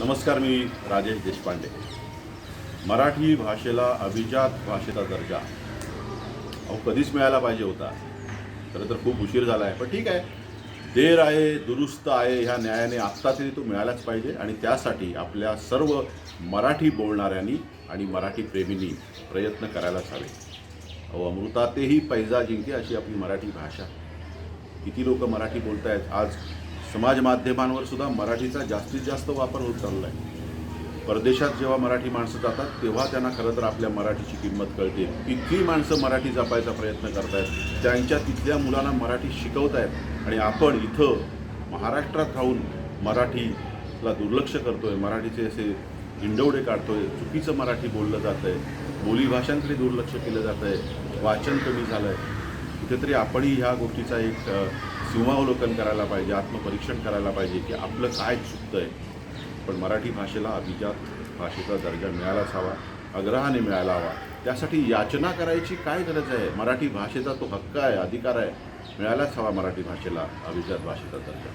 नमस्कार मी राजेश देशपांडे. मराठी भाषेला अभिजात भाषेचा दर्जा. अहो कधीच मिळायला पाहिजे होता. खरं तर खूप उशीर झाला आहे पण ठीक आहे. देर आहे दुरुस्त आहे ह्या न्यायाने आत्ता तरी तो मिळालाच पाहिजे आणि त्यासाठी आपल्या सर्व मराठी बोलणाऱ्यांनी आणि मराठी प्रेमींनी प्रयत्न करायलाच हवे. अहो अमृतातेही पैजा जिंके अशी आपली मराठी भाषा. किती लोक मराठी बोलत आहेत आज? समाज माध्यमांवर सुद्धा मराठीचा जास्तीत जास्त वापर होत चालला आहे परदेशात जेव्हा मराठी माणसं जातात तेव्हा त्यांना खरं तर आपल्या मराठीची किंमत कळते. तिथली माणसं मराठी जपायचा प्रयत्न करतायत. त्यांच्या तिथल्या मुलांना मराठी शिकवत आहेत आणि आपण इथं महाराष्ट्रात राहून मराठीला दुर्लक्ष करतोय मराठीचे असे हिंडवडे काढतोय चुकीचं मराठी बोललं जातं आहे बोलीभाषांकडे दुर्लक्ष केलं जातं आहे वाचन कमी झालं आहे कुठेतरी आपणही ह्या गोष्टीचा एक सीमावलोकन करायला पाहिजे आत्मपरीक्षण करायला पाहिजे की आपलं काय चुकतं आहे पण मराठी भाषेला अभिजात भाषेचा दर्जा मिळालाच हवा आग्रहाने मिळायला हवा. त्यासाठी याचना करायची काय गरज आहे? मराठी भाषेचा तो हक्क आहे अधिकार आहे. मिळायलाच हवा मराठी भाषेला अभिजात भाषेचा दर्जा.